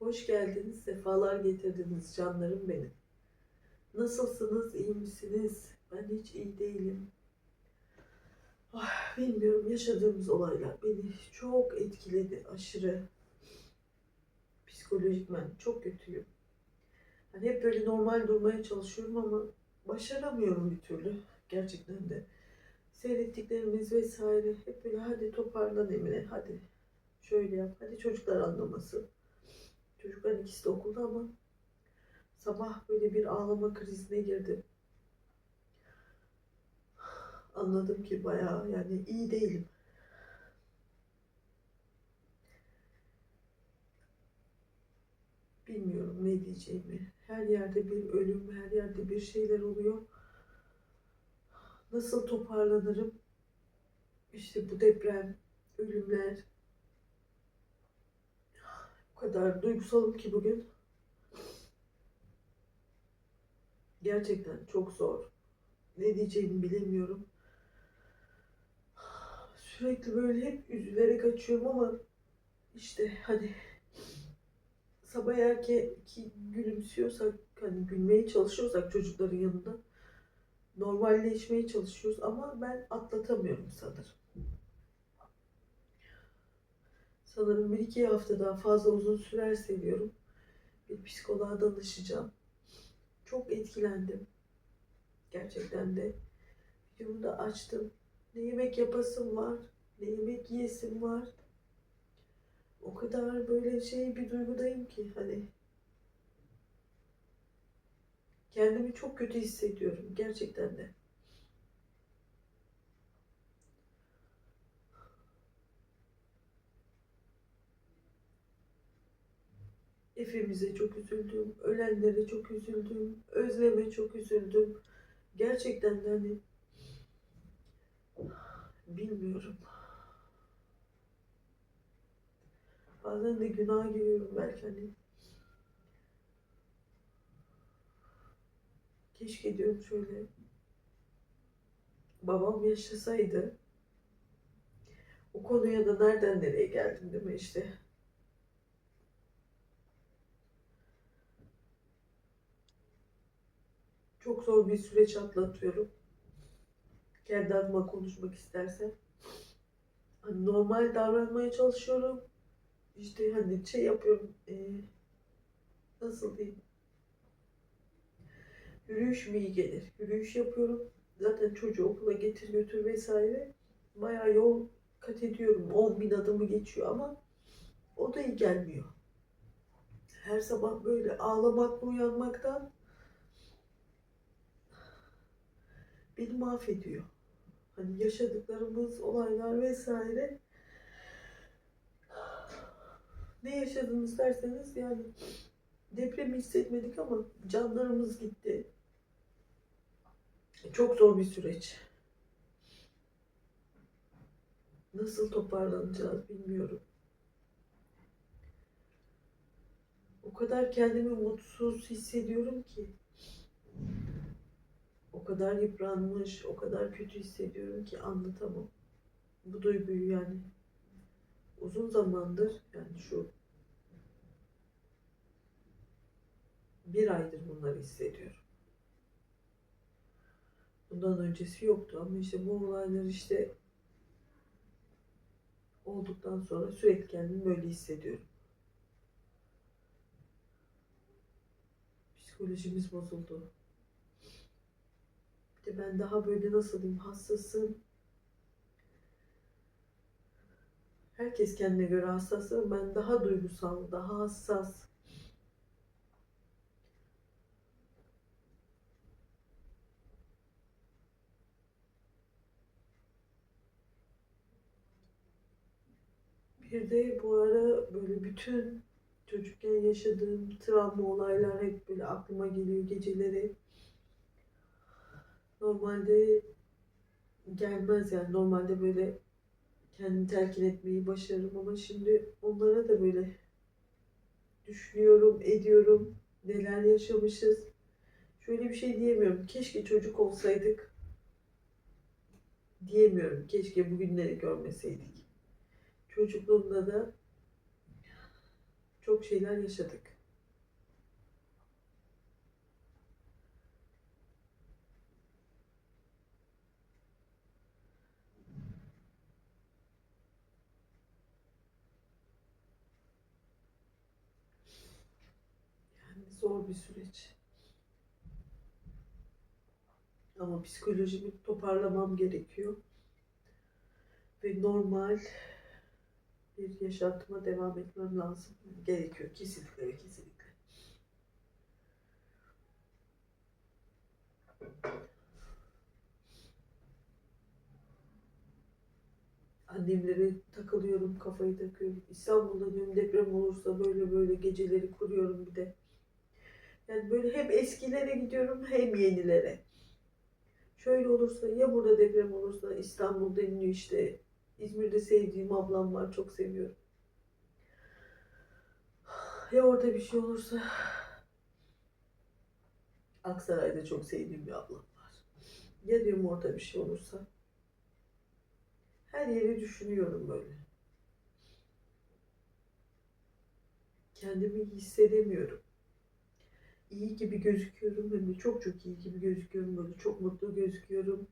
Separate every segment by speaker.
Speaker 1: Hoş geldiniz, sefalar getirdiniz canlarım benim. Nasılsınız, iyi misiniz? Ben hiç iyi değilim. Ah, bilmiyorum, yaşadığımız olaylar beni çok etkiledi, aşırı. Psikolojikmen çok kötüyüm. Hani hep böyle normal durmaya çalışıyorum ama başaramıyorum bir türlü. Gerçekten de. Seyrettiklerimiz vesaire hep böyle hadi toparlan Emine, hadi şöyle yap, hadi çocuklar anlamasın. Çocukların ikisi de okulda ama sabah böyle bir ağlama krizine girdim. Anladım ki bayağı yani iyi değilim. Bilmiyorum ne diyeceğimi. Her yerde bir ölüm, her yerde bir şeyler oluyor. Nasıl toparlanırım? İşte bu deprem, ölümler. O kadar duygusalım ki bugün. Gerçekten çok zor. Ne diyeceğimi bilemiyorum. Sürekli böyle hep üzülerek açıyorum ama işte hani sabah erken ki gülümsüyorsak hani gülmeye çalışıyorsak çocukların yanında normalleşmeye çalışıyoruz ama ben atlatamıyorum sanırım. Sanırım bir iki hafta daha fazla uzun sürerse diyorum bir psikoloğa danışacağım. Çok etkilendim. Gerçekten de. Videomu da açtım. Ne yemek yapasım var, ne yemek yiyesim var. O kadar böyle şey bir duygudayım ki hani kendimi çok kötü hissediyorum gerçekten de. Efemize çok üzüldüm, ölenlere çok üzüldüm, Özlem'e çok üzüldüm. Gerçekten de hani bilmiyorum. Bazen de günah giriyorum belki hani. Keşke diyorum şöyle. Babam yaşasaydı. O konuya da nereden nereye geldim değil mi işte. Çok zor bir süreç atlatıyorum. Kendi adıma konuşmak istersem. Hani normal davranmaya çalışıyorum. İşte hani şey yapıyorum. eee, nasıl diyeyim? Yürüyüş mü iyi gelir? Yürüyüş yapıyorum. Zaten çocuğu okula getir götür vesaire. Bayağı yol kat ediyorum. 10 bin adımı geçiyor ama o da iyi gelmiyor. Her sabah böyle ağlamakla uyanmaktan beni mahvediyor. Hani yaşadıklarımız, olaylar vesaire. Ne yaşadınız derseniz yani depremi hissetmedik ama canlarımız gitti. Çok zor bir süreç. Nasıl toparlanacağız bilmiyorum. O kadar kendimi mutsuz hissediyorum ki. Kadar yıpranmış, o kadar kötü hissediyorum ki anlatamam. Bu duyguyu yani uzun zamandır yani şu bir aydır bunları hissediyorum. Bundan öncesi yoktu ama işte bu olaylar işte olduktan sonra sürekli kendimi böyle hissediyorum. Psikolojimiz bozuldu. Ben daha böyle nasıl diyeyim hassasım. Herkes kendine göre hassas ama ben daha duygusal, daha hassas. Bir de bu ara böyle bütün çocukken yaşadığım travma olaylar hep böyle aklıma geliyor geceleri. Normalde gelmez yani normalde böyle kendimi telkin etmeyi başarırım ama şimdi onlara da böyle düşünüyorum, ediyorum. Neler yaşamışız. Şöyle bir şey diyemiyorum. Keşke çocuk olsaydık. Diyemiyorum. Keşke bugünleri görmeseydik. Çocukluğumda da Çok şeyler yaşadık. Yani zor bir süreç. Ama psikolojimi toparlamam gerekiyor. Ve normal bir yaşantıma devam etmem lazım. Gerekiyor kesinlikle ve kesinlikle. Annemlere takılıyorum, kafayı takıyorum. İstanbul'da diyorum deprem olursa böyle böyle geceleri kuruyorum bir de. Yani böyle hem eskilere gidiyorum hem yenilere. Şöyle olursa ya burada deprem olursa İstanbul'da iniyor işte. İzmir'de sevdiğim ablam var çok seviyorum. Ya orada bir şey olursa Aksaray'da çok sevdiğim bir ablam var. Ya diyorum orada bir şey olursa her yeri düşünüyorum böyle. Kendimi hissedemiyorum. İyi gibi gözüküyorum hem çok çok iyi gibi gözüküyorum böyle çok mutlu gözüküyorum.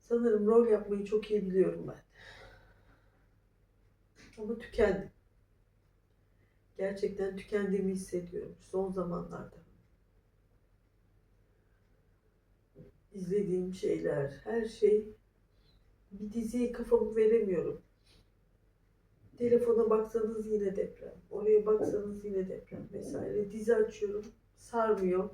Speaker 1: Sanırım rol yapmayı çok iyi biliyorum ben. Ama tükendim. Gerçekten tükendiğimi hissediyorum son zamanlarda. İzlediğim şeyler, her şey bir diziye kafamı veremiyorum. Telefona baksanız yine deprem. Oraya baksanız yine deprem vesaire. Dizi açıyorum. Sarmıyor.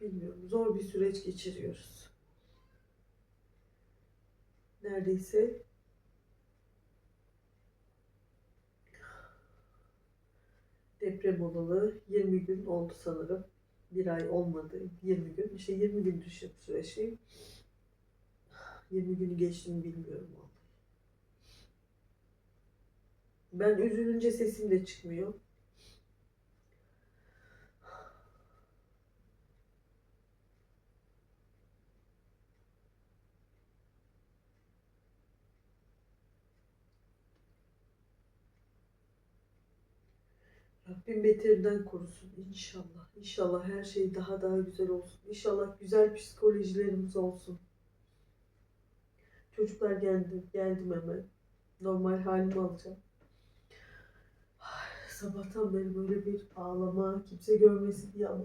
Speaker 1: Bilmiyorum. Zor bir süreç geçiriyoruz. Neredeyse deprem olalı 20 gün oldu sanırım. Bir ay olmadı. 20 gün. İşte 20 gün düşüp süreçteyim. 20 günü geçti mi bilmiyorum vallahi. Ben üzülünce sesim de çıkmıyor. Rabbim beterinden korusun inşallah. İnşallah her şey daha daha güzel olsun. İnşallah güzel psikolojilerimiz olsun. Çocuklar geldi, geldim hemen. Normal halimi alacağım. Ay, Sabahtan beri böyle bir ağlama, kimse görmesin diye ama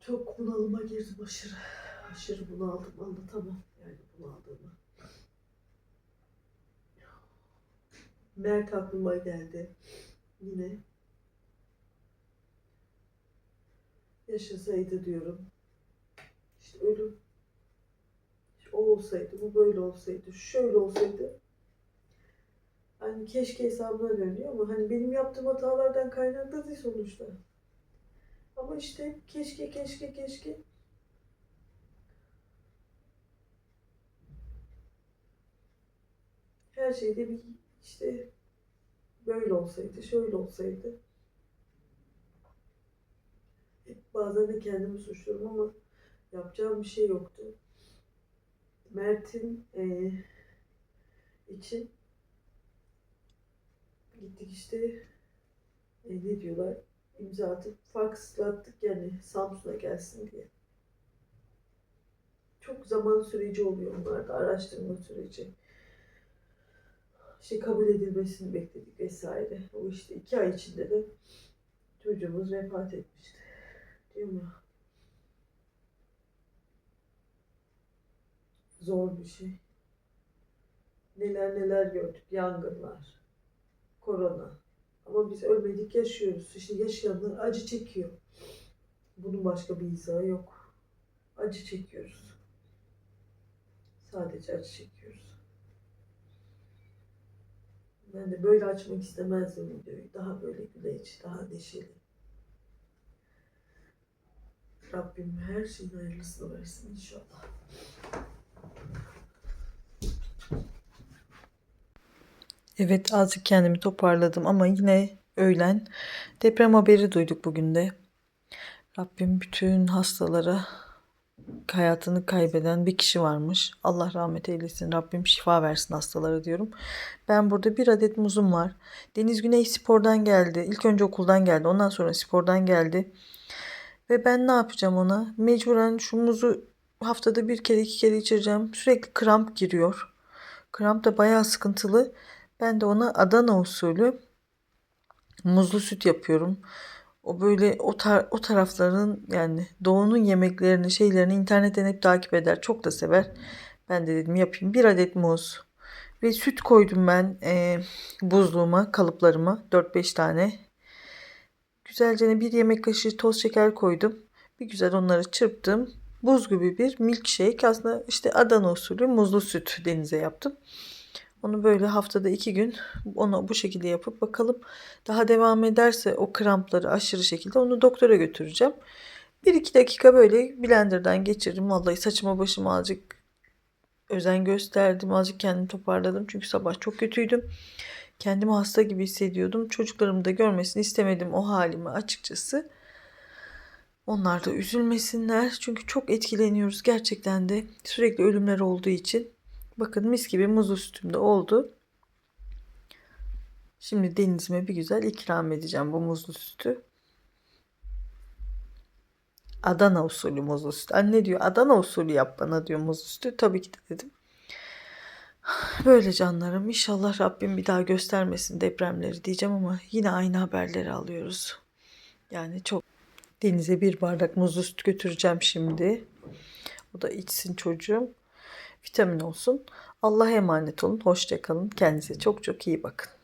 Speaker 1: çok bunalıma girdim aşırı. Aşırı bunaldım, anlatamam yani bunaldığımı. Mert aklıma geldi. Yine. Yaşasaydı diyorum. İşte ölüm o olsaydı, bu böyle olsaydı, şöyle olsaydı. Hani keşke hesabına dönüyor ama hani benim yaptığım hatalardan kaynaklı değil sonuçta. Ama işte keşke keşke keşke. Her şeyde bir işte böyle olsaydı, şöyle olsaydı. Bazen de kendimi suçluyorum ama yapacağım bir şey yoktu. Mert'in e, için gittik işte e, ne diyorlar imza atıp fakslattık yani Samsun'a gelsin diye. Çok zaman süreci oluyor onlarda araştırma süreci. İşte kabul edilmesini bekledik vesaire. O işte iki ay içinde de çocuğumuz vefat etmişti. Değil mi? Zor bir şey. Neler neler gördük. Yangınlar, korona. Ama biz ölmedik yaşıyoruz. İşte yaşayanlar acı çekiyor. Bunun başka bir izahı yok. Acı çekiyoruz. Sadece acı çekiyoruz. Ben de böyle açmak istemezdim videoyu. Daha böyle güleç, daha neşeli. Rabbim her şeyin hayırlısını versin inşallah.
Speaker 2: Evet azıcık kendimi toparladım ama yine öğlen deprem haberi duyduk bugün de. Rabbim bütün hastalara hayatını kaybeden bir kişi varmış. Allah rahmet eylesin. Rabbim şifa versin hastalara diyorum. Ben burada bir adet muzum var. Deniz Güney spordan geldi. İlk önce okuldan geldi. Ondan sonra spordan geldi. Ve ben ne yapacağım ona? Mecburen şu muzu haftada bir kere iki kere içireceğim. Sürekli kramp giriyor. Kramp da bayağı sıkıntılı. Ben de ona Adana usulü muzlu süt yapıyorum. O böyle o, tar- o tarafların yani doğunun yemeklerini şeylerini internetten hep takip eder. Çok da sever. Ben de dedim yapayım. Bir adet muz ve süt koydum ben eee, buzluğuma kalıplarıma 4-5 tane. Güzelce bir yemek kaşığı toz şeker koydum. Bir güzel onları çırptım. Buz gibi bir milkshake. Aslında işte Adana usulü muzlu süt denize yaptım. Onu böyle haftada iki gün onu bu şekilde yapıp bakalım daha devam ederse o krampları aşırı şekilde onu doktora götüreceğim. Bir iki dakika böyle blenderdan geçirdim. Vallahi saçıma başıma azıcık özen gösterdim. Azıcık kendimi toparladım. Çünkü sabah çok kötüydüm. Kendimi hasta gibi hissediyordum. Çocuklarımı da görmesini istemedim o halimi açıkçası. Onlar da üzülmesinler. Çünkü çok etkileniyoruz gerçekten de. Sürekli ölümler olduğu için. Bakın mis gibi muzlu sütüm de oldu. Şimdi denizime bir güzel ikram edeceğim bu muzlu sütü. Adana usulü muzlu süt. Anne diyor Adana usulü yap bana diyor muzlu sütü. Tabii ki de dedim. Böyle canlarım inşallah Rabbim bir daha göstermesin depremleri diyeceğim ama yine aynı haberleri alıyoruz. Yani çok denize bir bardak muzlu süt götüreceğim şimdi. O da içsin çocuğum. Vitamin olsun. Allah'a emanet olun. Hoşça kalın. Kendinize çok çok iyi bakın.